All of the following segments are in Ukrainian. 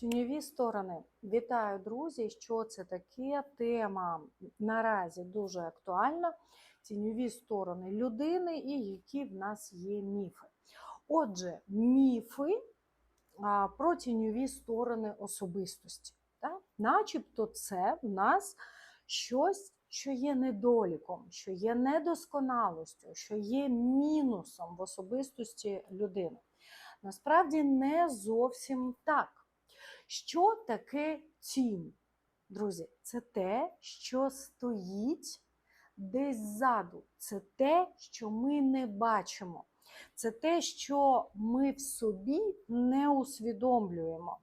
Тіньові сторони. Вітаю, друзі! Що це таке? Тема наразі дуже актуальна. Тіньові сторони людини і які в нас є міфи. Отже, міфи про тіньові сторони особистості. Так? Начебто, це в нас щось, що є недоліком, що є недосконалостю, що є мінусом в особистості людини. Насправді не зовсім так. Що таке тінь? Друзі, це те, що стоїть десь ззаду. Це те, що ми не бачимо. Це те, що ми в собі не усвідомлюємо.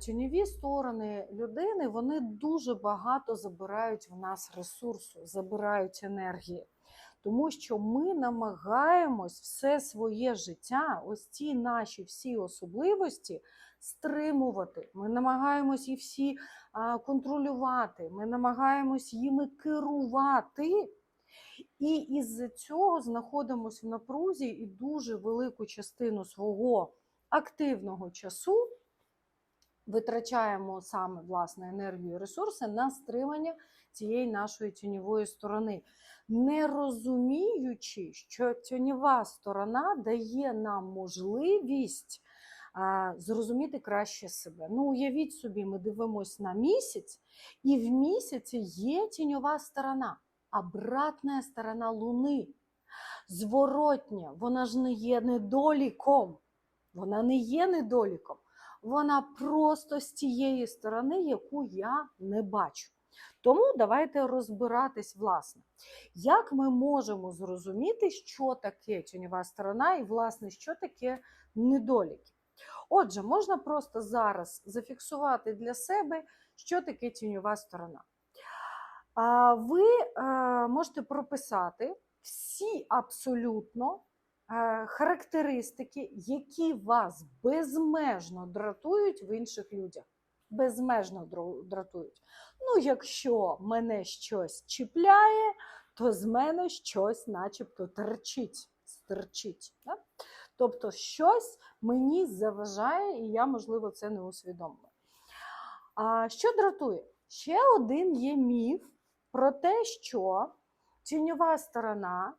Тіньові сторони людини вони дуже багато забирають в нас ресурсу, забирають енергії. Тому що ми намагаємось все своє життя, ось ці наші всі особливості стримувати. Ми намагаємось їх всі контролювати, ми намагаємось їми керувати. І із цього знаходимося в напрузі і дуже велику частину свого активного часу витрачаємо саме власне енергію і ресурси на стримання цієї нашої тіньової сторони, не розуміючи, що тіньова сторона дає нам можливість зрозуміти краще себе. Ну, уявіть собі, ми дивимося на місяць, і в місяці є тіньова сторона, обратна сторона Луни. Зворотня, вона ж не є недоліком. Вона не є недоліком. Вона просто з тієї сторони, яку я не бачу. Тому давайте розбиратись, власне, як ми можемо зрозуміти, що таке тіньова сторона, і, власне, що таке недоліки. Отже, можна просто зараз зафіксувати для себе, що таке тіньова сторона. Ви е, можете прописати всі абсолютно е, характеристики, які вас безмежно дратують в інших людях. Безмежно дратують. Ну, якщо мене щось чіпляє, то з мене щось начебто терчить, стерчить. Да? Тобто щось мені заважає, і я, можливо, це не усвідомлюю. А що дратує? Ще один є міф про те, що тіньова сторона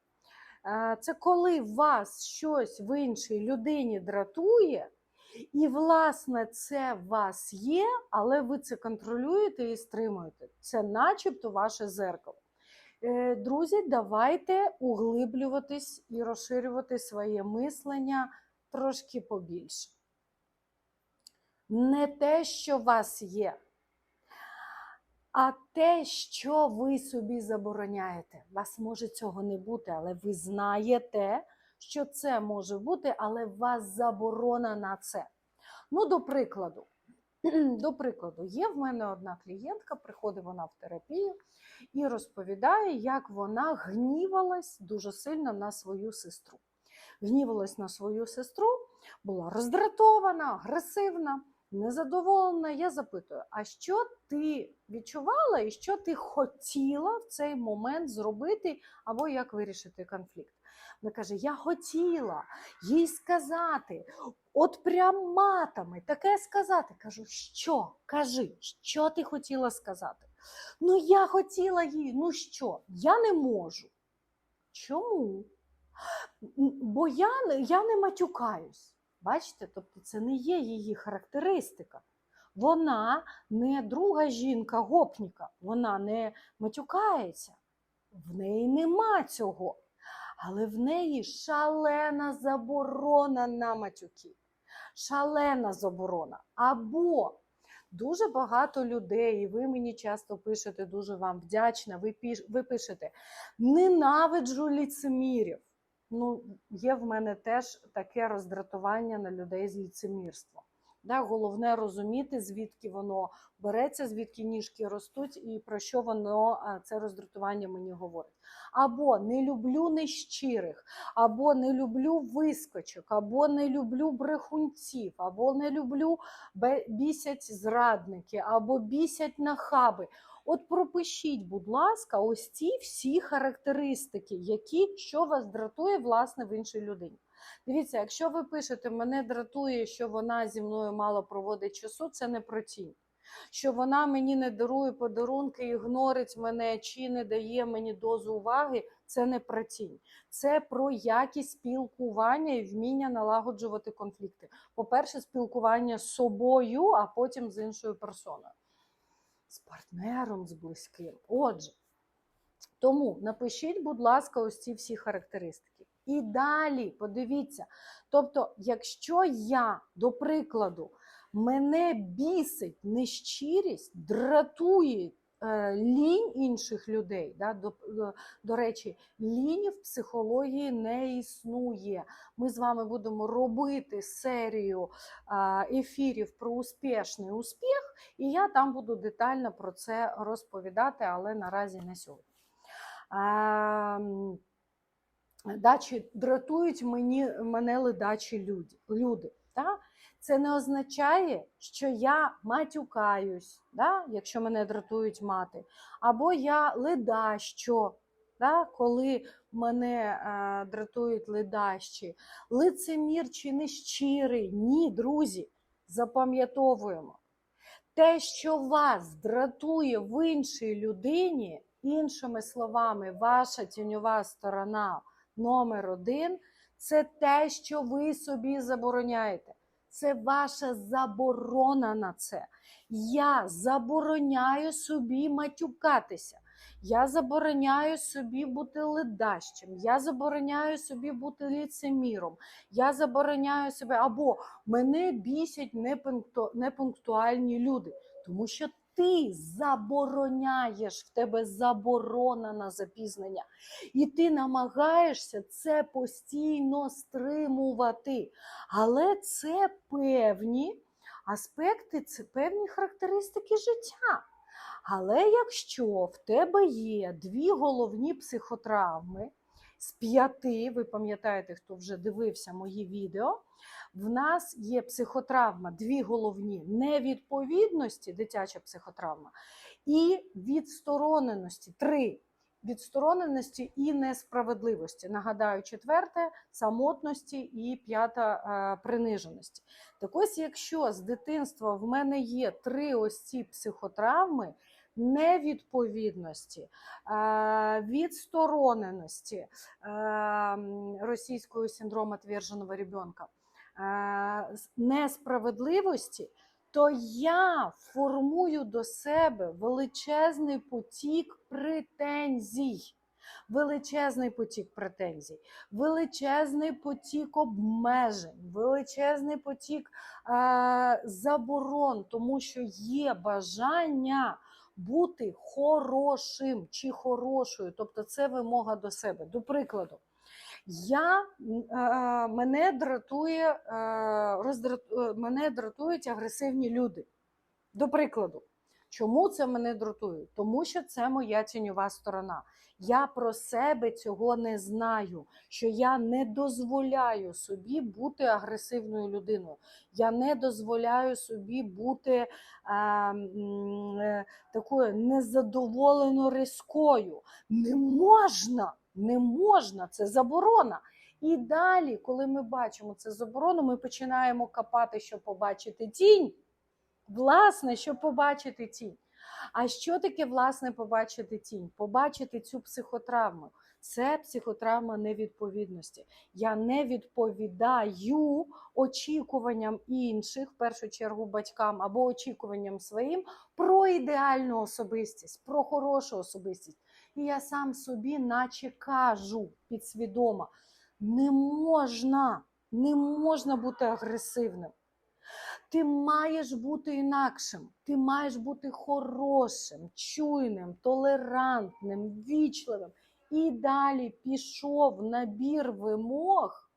е, це коли вас щось в іншій людині дратує, і, власне, це вас є, але ви це контролюєте і стримуєте. Це начебто ваше зеркало. Е, Друзі, давайте углиблюватись і розширювати своє мислення трошки побільше. Не те, що вас є, а те, що ви собі забороняєте. Вас може цього не бути, але ви знаєте, що це може бути, але вас заборона на це. Ну, до прикладу, до прикладу, є в мене одна клієнтка, приходить вона в терапію і розповідає, як вона гнівалась дуже сильно на свою сестру. Гнівалась на свою сестру, була роздратована, агресивна, незадоволена. Я запитую: а що ти відчувала і що ти хотіла в цей момент зробити, або як вирішити конфлікт? Вона каже: Я хотіла їй сказати, от прям матами, таке сказати. Кажу, що? Кажи, що ти хотіла сказати? Ну, я хотіла їй, ну що, я не можу. Чому? Бо я, я не матюкаюсь. Бачите, тобто це не є її характеристика. Вона не друга жінка гопніка, вона не матюкається. В неї нема цього. Але в неї шалена заборона на матюки. Шалена заборона. Або дуже багато людей, і ви мені часто пишете, дуже вам вдячна. Ви, піш- ви пишете ненавиджу ліцемірів. Ну, є в мене теж таке роздратування на людей з ліцемірством. Да, головне розуміти, звідки воно береться, звідки ніжки ростуть, і про що воно це роздратування мені говорить. Або не люблю нещирих, або не люблю вискочок, або не люблю брехунців, або не люблю бісять зрадники, або бісять нахаби. От пропишіть, будь ласка, ось ці всі характеристики, які що вас дратує власне в іншій людині. Дивіться, якщо ви пишете, мене дратує, що вона зі мною мало проводить часу, це не про тінь. Що вона мені не дарує подарунки, ігнорить мене чи не дає мені дозу уваги, це не про тінь. Це про якість спілкування і вміння налагоджувати конфлікти. По-перше, спілкування з собою, а потім з іншою персоною, з партнером, з близьким. Отже, тому напишіть, будь ласка, ось ці всі характеристики. І далі подивіться. Тобто, якщо я, до прикладу, мене бісить нещирість, дратує е, лінь інших людей. Да? До, до, до речі, лінь в психології не існує. Ми з вами будемо робити серію е, ефірів про успішний успіх, і я там буду детально про це розповідати, але наразі не сьогодні. Да, дратують мені, мене ледачі люди. люди да? Це не означає, що я матюкаюсь, да? якщо мене дратують мати, або я ледащо, да? коли мене е, дратують ледащі, лицемір чи нещирий. Ні, друзі, запам'ятовуємо. Те, що вас дратує в іншій людині, іншими словами, ваша тіньова сторона номер один це те, що ви собі забороняєте. Це ваша заборона на це. Я забороняю собі матюкатися. Я забороняю собі бути ледащим, я забороняю собі бути ліцеміром, я забороняю себе, або мене бісять непункту- непунктуальні люди, тому що ти забороняєш, в тебе заборона на запізнення. І ти намагаєшся це постійно стримувати. Але це певні аспекти, це певні характеристики життя. Але якщо в тебе є дві головні психотравми з п'яти, ви пам'ятаєте, хто вже дивився мої відео, в нас є психотравма, дві головні невідповідності, дитяча психотравма, і відстороненості, три відстороненості і несправедливості. Нагадаю, четверте самотності і п'ята е, приниженості. Так ось, якщо з дитинства в мене є три ось ці психотравми. Невідповідності, е, відстороненості е, російського синдрому отверженого ребенка, е, несправедливості, то я формую до себе величезний потік претензій. Величезний потік претензій, величезний потік обмежень, величезний потік е, заборон, тому що є бажання бути хорошим чи хорошою. Тобто це вимога до себе. До прикладу, я, е, мене, дратує, е, роздрату, е, мене дратують агресивні люди. До прикладу, чому це мене дратує? Тому що це моя тіньова сторона. Я про себе цього не знаю, що я не дозволяю собі бути агресивною людиною. Я не дозволяю собі бути е, е, такою незадоволено різкою. Не можна, не можна, це заборона. І далі, коли ми бачимо це заборону, ми починаємо копати, щоб побачити тінь. Власне, щоб побачити тінь. А що таке, власне, побачити тінь? Побачити цю психотравму. Це психотравма невідповідності. Я не відповідаю очікуванням інших, в першу чергу батькам, або очікуванням своїм про ідеальну особистість, про хорошу особистість. І я сам собі, наче кажу підсвідомо, не можна, не можна бути агресивним. Ти маєш бути інакшим, ти маєш бути хорошим, чуйним, толерантним, вічливим. І далі пішов набір вимог,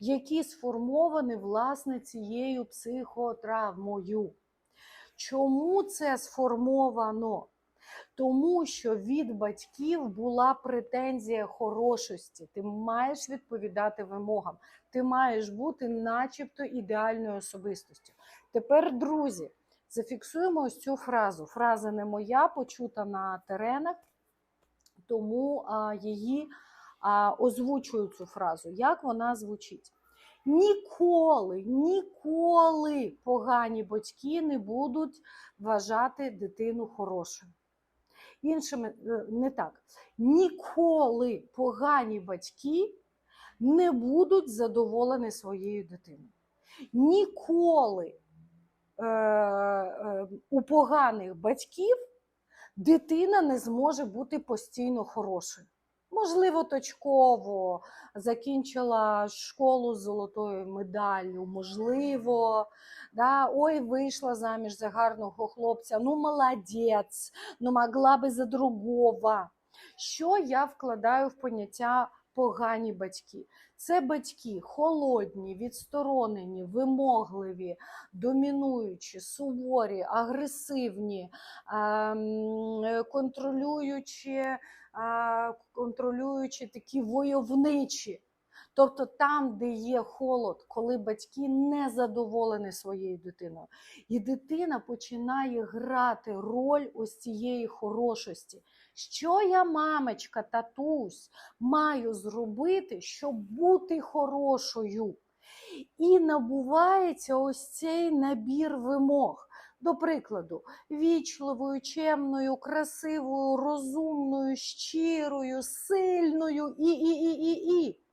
які сформовані власне цією психотравмою. Чому це сформовано? Тому що від батьків була претензія хорошості. Ти маєш відповідати вимогам, ти маєш бути, начебто, ідеальною особистостю. Тепер, друзі, зафіксуємо ось цю фразу. Фраза не моя, почута на теренах, тому а, її а, озвучую цю фразу, як вона звучить. Ніколи, ніколи погані батьки не будуть вважати дитину хорошою. Іншими, е, не так. Ніколи погані батьки не будуть задоволені своєю дитиною. Ніколи е, е, у поганих батьків дитина не зможе бути постійно хорошою. Можливо, точково закінчила школу з золотою медаллю, можливо, да, ой, вийшла заміж за гарного хлопця, ну молодець, ну могла би за другого. Що я вкладаю в поняття погані батьки? Це батьки холодні, відсторонені, вимогливі, домінуючі, суворі, агресивні, ем, контролюючі, контролюючі такі войовничі. Тобто там, де є холод, коли батьки не задоволені своєю дитиною, і дитина починає грати роль ось цієї хорошості. Що я, мамочка, татусь, маю зробити, щоб бути хорошою? І набувається ось цей набір вимог. До прикладу, вічливою, чемною, красивою, розумною, щирою, сильною і, і, і, і, і.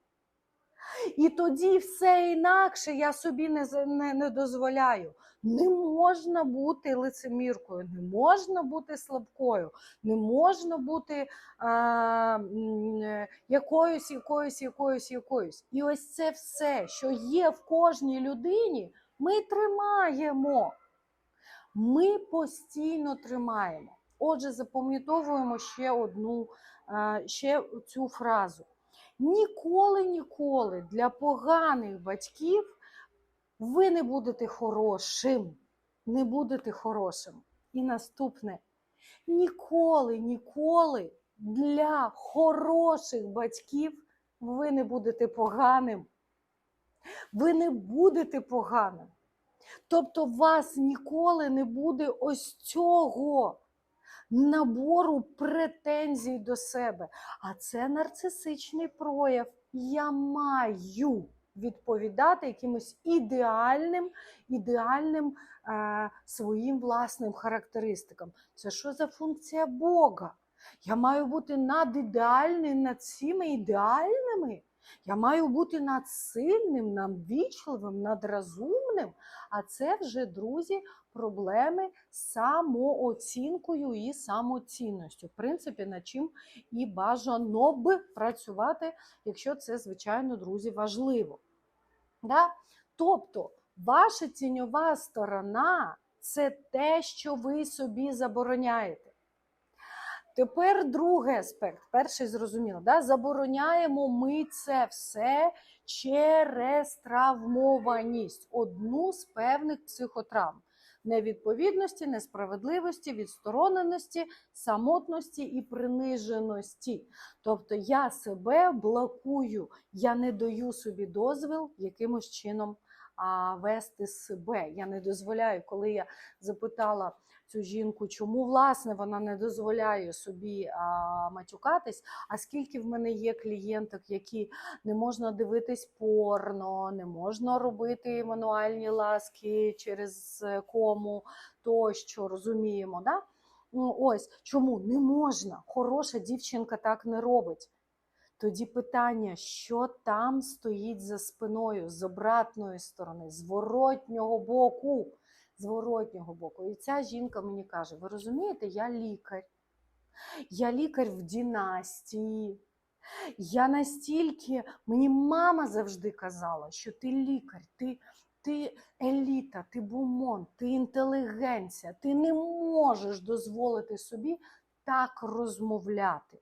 І тоді все інакше я собі не, не, не дозволяю. Не можна бути лицеміркою, не можна бути слабкою, не можна бути а, е, якоюсь, якоюсь, якоюсь, якоюсь. І ось це все, що є в кожній людині, ми тримаємо. Ми постійно тримаємо. Отже, запам'ятовуємо ще одну ще цю фразу. Ніколи, ніколи для поганих батьків ви не будете хорошим. Не будете хорошим. І наступне. Ніколи, ніколи для хороших батьків ви не будете поганим. Ви не будете поганим. Тобто, у вас ніколи не буде ось цього набору претензій до себе. А це нарцисичний прояв. Я маю відповідати якимось ідеальним, ідеальним е, своїм власним характеристикам. Це що за функція Бога? Я маю бути надідеальним над всіми ідеальними. Я маю бути надсильним, надвічливим, надрозумним. А це вже, друзі, проблеми з самооцінкою і самоцінністю. В принципі, над чим і бажано б працювати, якщо це, звичайно, друзі, важливо. Да? Тобто, ваша тіньова сторона це те, що ви собі забороняєте. Тепер другий аспект. Перший зрозуміло, да? забороняємо ми це все через травмованість, одну з певних психотравм. Невідповідності, несправедливості, відстороненості, самотності і приниженості. Тобто я себе блокую, я не даю собі дозвіл якимось чином а, вести себе. Я не дозволяю, коли я запитала цю жінку, чому власне вона не дозволяє собі а, матюкатись. А скільки в мене є клієнток, які не можна дивитись порно, не можна робити мануальні ласки через е, кому, тощо розуміємо. Да? Ну, ось чому не можна? Хороша дівчинка так не робить. Тоді питання, що там стоїть за спиною, з обратної сторони, зворотнього боку зворотнього боку. І ця жінка мені каже: ви розумієте, я лікар, я лікар в династії. Я настільки, мені мама завжди казала, що ти лікар, ти, ти еліта, ти бумон, ти інтелігенція, ти не можеш дозволити собі так розмовляти.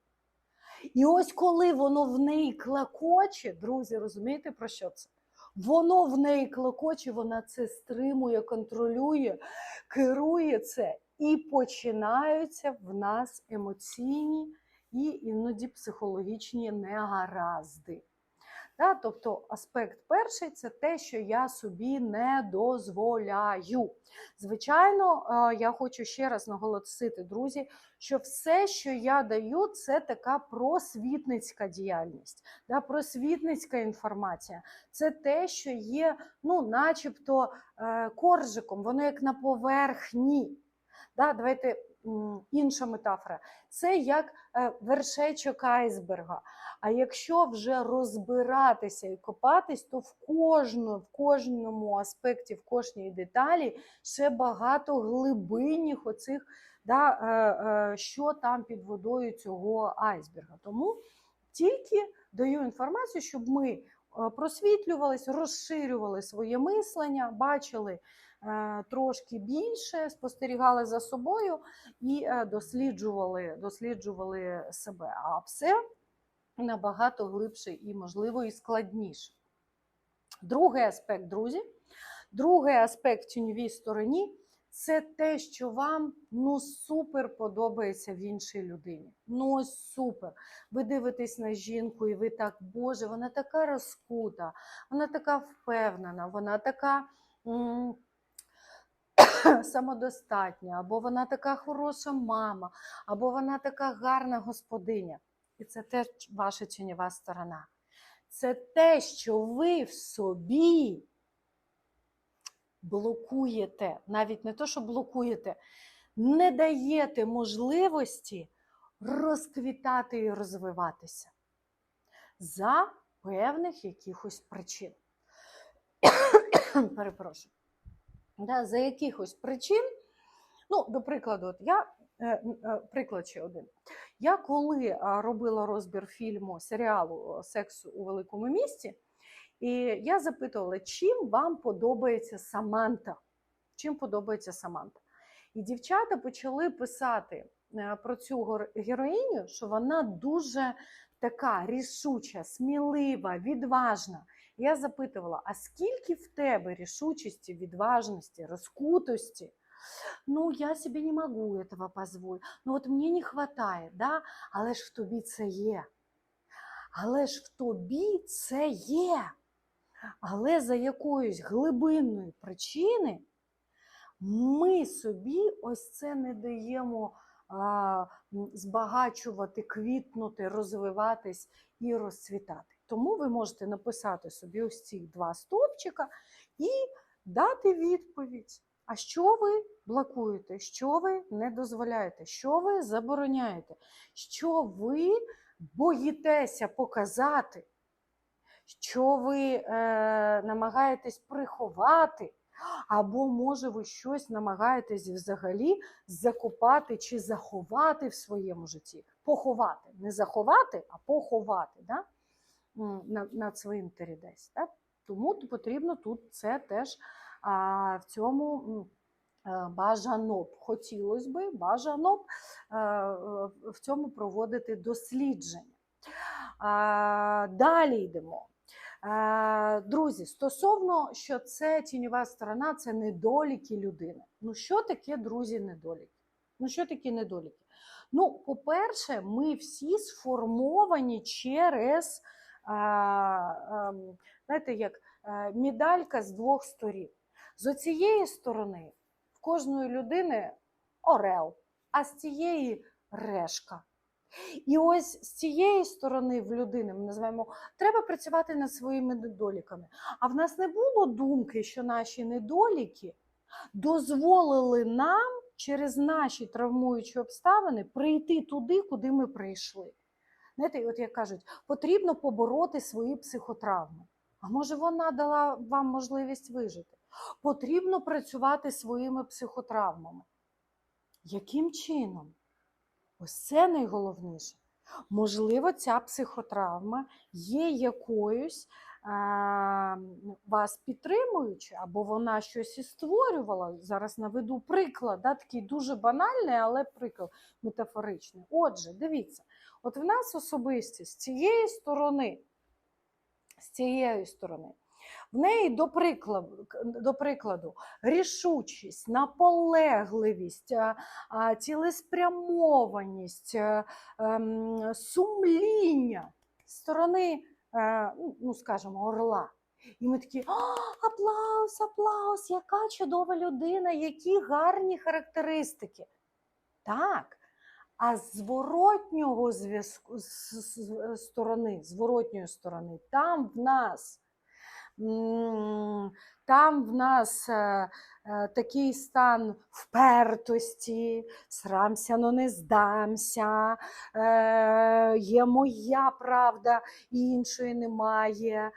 І ось коли воно в неї клакоче, друзі, розумієте про що це? Воно в неї клокоче, вона це стримує, контролює, керує це. І починаються в нас емоційні і іноді психологічні негаразди. Да? Тобто аспект перший це те, що я собі не дозволяю. Звичайно, е, я хочу ще раз наголосити, друзі, що все, що я даю, це така просвітницька діяльність, да? просвітницька інформація. Це те, що є, ну, начебто, е, коржиком, воно як на поверхні. Да? Давайте інша метафора. Це як е, вершечок айсберга. А якщо вже розбиратися і копатись, то в кожну, в кожному аспекті, в кожній деталі ще багато глибинних оцих, да, е, е, що там під водою цього айсберга. Тому тільки даю інформацію, щоб ми просвітлювались, розширювали своє мислення, бачили трошки більше, спостерігали за собою і е, досліджували, досліджували себе. А все набагато глибше і, можливо, і складніше. Другий аспект, друзі, другий аспект тіньовій стороні це те, що вам ну супер подобається в іншій людині. Ну супер. Ви дивитесь на жінку, і ви так, Боже, вона така розкута, вона така впевнена, вона така. м, Самодостатня, або вона така хороша мама, або вона така гарна господиня. І це теж ваша тіньова сторона. Це те, що ви в собі блокуєте, навіть не то, що блокуєте, не даєте можливості розквітати і розвиватися за певних якихось причин. Перепрошую. Да, за якихось причин, ну, до прикладу, от я е, е, приклад ще один. Я коли е, робила розбір фільму серіалу Секс у великому місті, і я запитувала, чим вам подобається Саманта? Чим подобається Саманта? І дівчата почали писати про цю героїню, що вона дуже така рішуча, смілива, відважна. Я запитувала: а скільки в тебе рішучості, відважності, розкутості? Ну, я собі не можу этого позволити. Ну, от мені не вистачає, да? але ж в тобі це є. Але ж в тобі це є. Але за якоїсь глибинної причини ми собі ось це не даємо а, збагачувати, квітнути, розвиватись і розцвітати. Тому ви можете написати собі ось ці два стовпчика і дати відповідь. А що ви блокуєте? Що ви не дозволяєте? Що ви забороняєте? Що ви боїтеся показати? Що ви е, намагаєтесь приховати? Або, може, ви щось намагаєтесь взагалі закопати чи заховати в своєму житті. Поховати. Не заховати, а поховати да? На- над своїм десь. Да? Тому потрібно тут це теж а, в цьому е, бажано б, хотілося би, бажано б е, в цьому проводити дослідження. А, Далі йдемо. Е, Друзі, стосовно, що це тіньова сторона, це недоліки людини. Ну, що таке, друзі, недоліки? Ну, що таке недоліки? Ну, по-перше, ми всі сформовані через, знаєте, як е, медалька з двох сторін. З оцієї сторони в кожної людини орел, а з цієї решка. І ось з цієї сторони в людини ми називаємо, треба працювати над своїми недоліками. А в нас не було думки, що наші недоліки дозволили нам через наші травмуючі обставини прийти туди, куди ми прийшли. Знаєте, от як кажуть, потрібно побороти свої психотравми. А може, вона дала вам можливість вижити? Потрібно працювати своїми психотравмами. Яким чином? Ось це найголовніше. Можливо, ця психотравма є якоюсь а, вас підтримуючи, або вона щось і створювала. Зараз наведу приклад, да, такий дуже банальний, але приклад метафоричний. Отже, дивіться, от в нас особистість з цієї сторони, з цієї сторони, в неї, до прикладу, до прикладу, рішучість, наполегливість, а, а, цілеспрямованість, е, ем, сумління сторони е, ну, ну, скажімо, орла. І ми такі, «А, аплаус, аплаус, яка чудова людина, які гарні характеристики. Так. А зворотнього зв'язку сторони, зворотньої сторони, там в нас, там в нас е, е, такий стан впертості, срамся, но не здамся, е, є моя правда, іншої немає.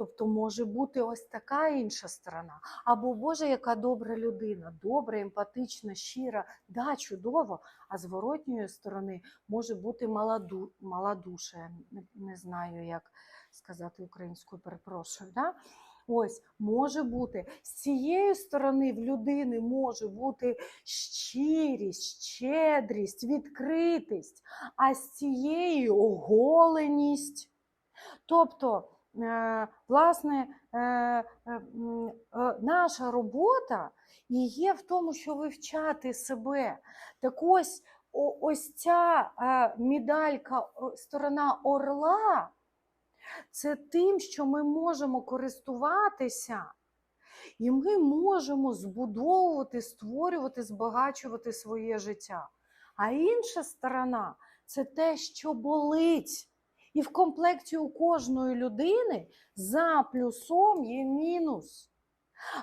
Тобто може бути ось така інша сторона. Або Боже, яка добра людина, добра, емпатична, щира, да, чудово. А з воротньої сторони може бути маладу, малодуша, не, знаю, як сказати українською, перепрошую. Да? Ось може бути з цієї сторони в людини може бути щирість, щедрість, відкритість, а з цієї оголеність. Тобто, власне, е, е, м, е, наша робота і є в тому, що вивчати себе. Так ось, ось ця медалька, сторона орла, це тим, що ми можемо користуватися, і ми можемо збудовувати, створювати, збагачувати своє життя. А інша сторона це те, що болить. І в комплекті у кожної людини за плюсом є мінус.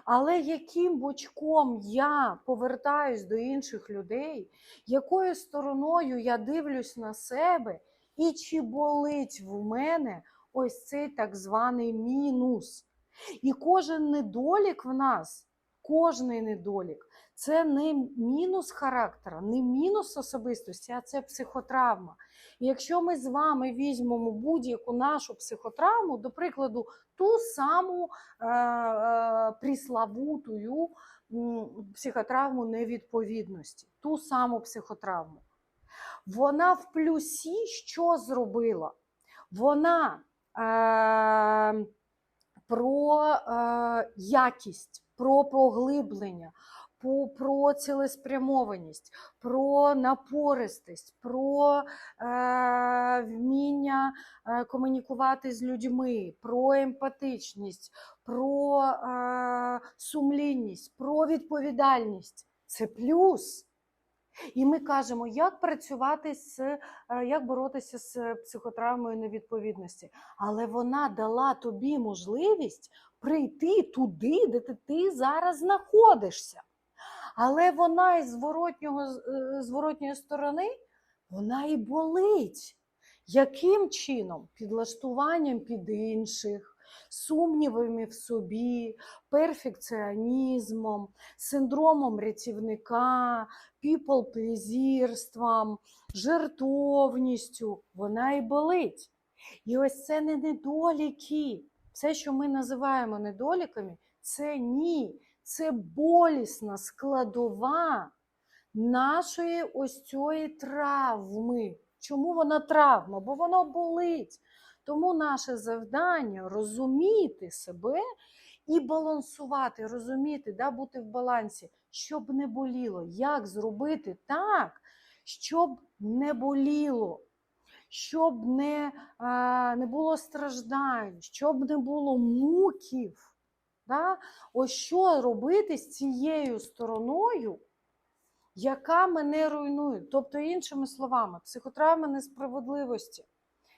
Але яким бочком я повертаюсь до інших людей, якою стороною я дивлюсь на себе, і чи болить в мене ось цей так званий мінус. І кожен недолік в нас, кожний недолік, це не мінус характера, не мінус особистості, а це психотравма. Якщо ми з вами візьмемо будь-яку нашу психотравму, до прикладу, ту саму е, е, приславутую м, психотравму невідповідності, ту саму психотравму, вона в плюсі що зробила? Вона е, про е, якість, про поглиблення, по- про цілеспрямованість, про напористість, про е, вміння е, комунікувати з людьми, про емпатичність, про е, сумлінність, про відповідальність. Це плюс. І ми кажемо, як працювати з е, як боротися з психотравмою невідповідності. Але вона дала тобі можливість прийти туди, де ти, ти зараз знаходишся. Але вона із зворотнього, е, зворотньої сторони вона і болить. Яким чином? Підлаштуванням під інших, сумнівами в собі, перфекціонізмом, синдромом рятівника, піпл-плезірством, жертовністю. Вона і болить. І ось це не недоліки. Все, що ми називаємо недоліками, це ні. Це болісна складова нашої ось цієї травми. Чому вона травма? Бо воно болить. Тому наше завдання розуміти себе і балансувати, розуміти, да, бути в балансі, щоб не боліло. Як зробити так, щоб не боліло, щоб не, не було страждань, щоб не було муків. Да? Ось що робити з цією стороною, яка мене руйнує. Тобто, іншими словами, психотравма несправедливості.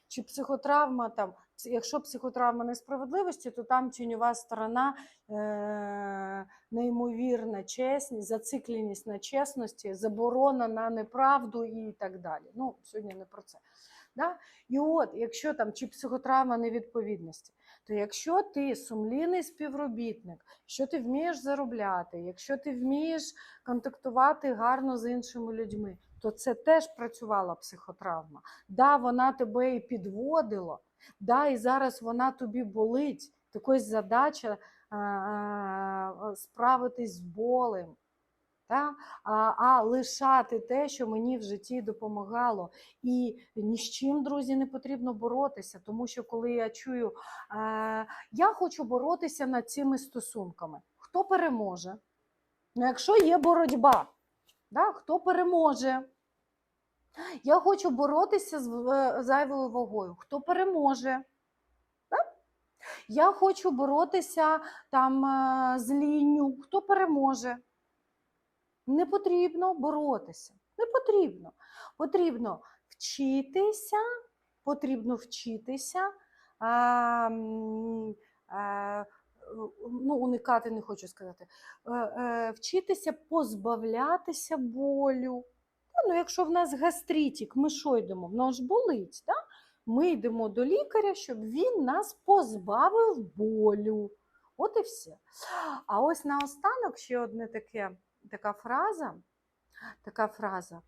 Чи психотравма там, якщо психотравма несправедливості, то там тіньова сторона, е- неймовірна чесність, зацикленість на чесності, заборона на неправду і так далі. Ну, сьогодні не про це. Да? І от, якщо там чи психотравма невідповідності, то якщо ти сумлінний співробітник, що ти вмієш заробляти, якщо ти вмієш контактувати гарно з іншими людьми, то це теж працювала психотравма. Да, вона тебе і підводила, да, і зараз вона тобі болить. Так задача справитись з болем. Та? А, а лишати те, що мені в житті допомагало. І ні з чим, друзі, не потрібно боротися, тому що коли я чую, е, я хочу боротися над цими стосунками, хто переможе? Ну, якщо є боротьба, да, хто переможе? Я хочу боротися з зайвою вагою. Хто переможе? Так? Я хочу боротися там е, з лінню. Хто переможе? Не потрібно боротися. Не потрібно. Потрібно вчитися, потрібно вчитися. А, а, ну, уникати не хочу сказати. Е, е, Вчитися позбавлятися болю. Ну, якщо в нас гастритік, ми що йдемо? Воно ж болить. Да? Ми йдемо до лікаря, щоб він нас позбавив болю. От і все. А ось наостанок ще одне таке, така фраза. Така фраза.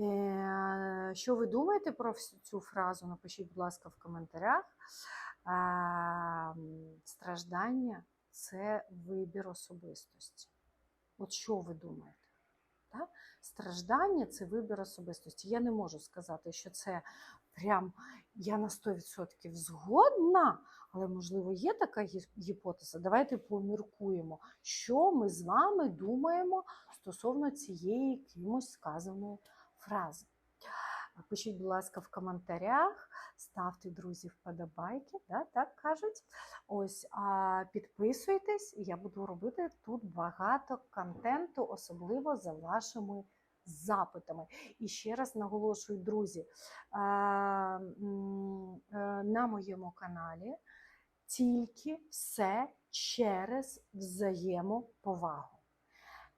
Е, Що ви думаєте про цю фразу? Напишіть, будь ласка, в коментарях. Е, Страждання це вибір особистості. От що ви думаєте? Так? Страждання це вибір особистості. Я не можу сказати, що це прям я на 100% згодна, але, можливо, є така гіпотеза. Давайте поміркуємо, що ми з вами думаємо стосовно цієї кимось сказаної фрази. Пишіть, будь ласка, в коментарях, ставте друзі вподобайки, да, так кажуть. Ось, а підписуйтесь, я буду робити тут багато контенту, особливо за вашими запитами. І ще раз наголошую, друзі, е, на моєму каналі тільки все через взаємоповагу.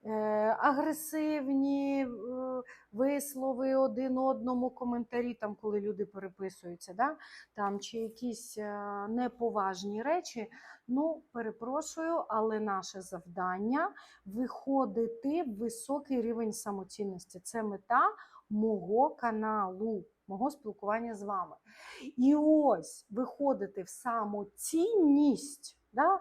Е, агресивні е, вислови один одному, коментарі, там, коли люди переписуються, да? там, чи якісь е, неповажні речі. Ну, перепрошую, але наше завдання виходити в високий рівень самоцінності. Це мета мого каналу, мого спілкування з вами. І ось виходити в самоцінність, да?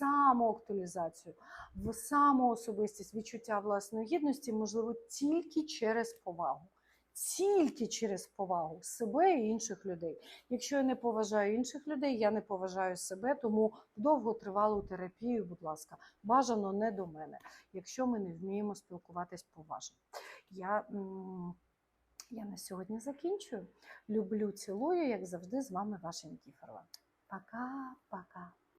Самоактуалізацію, в самоособистість, відчуття власної гідності можливо тільки через повагу. Тільки через повагу себе і інших людей. Якщо я не поважаю інших людей, я не поважаю себе, тому довготривалу терапію, будь ласка, бажано не до мене, якщо ми не вміємо спілкуватись поважно. Я, я на сьогодні закінчую. Люблю, цілую, як завжди, з вами ваша Нікіфорова. Пока-пока.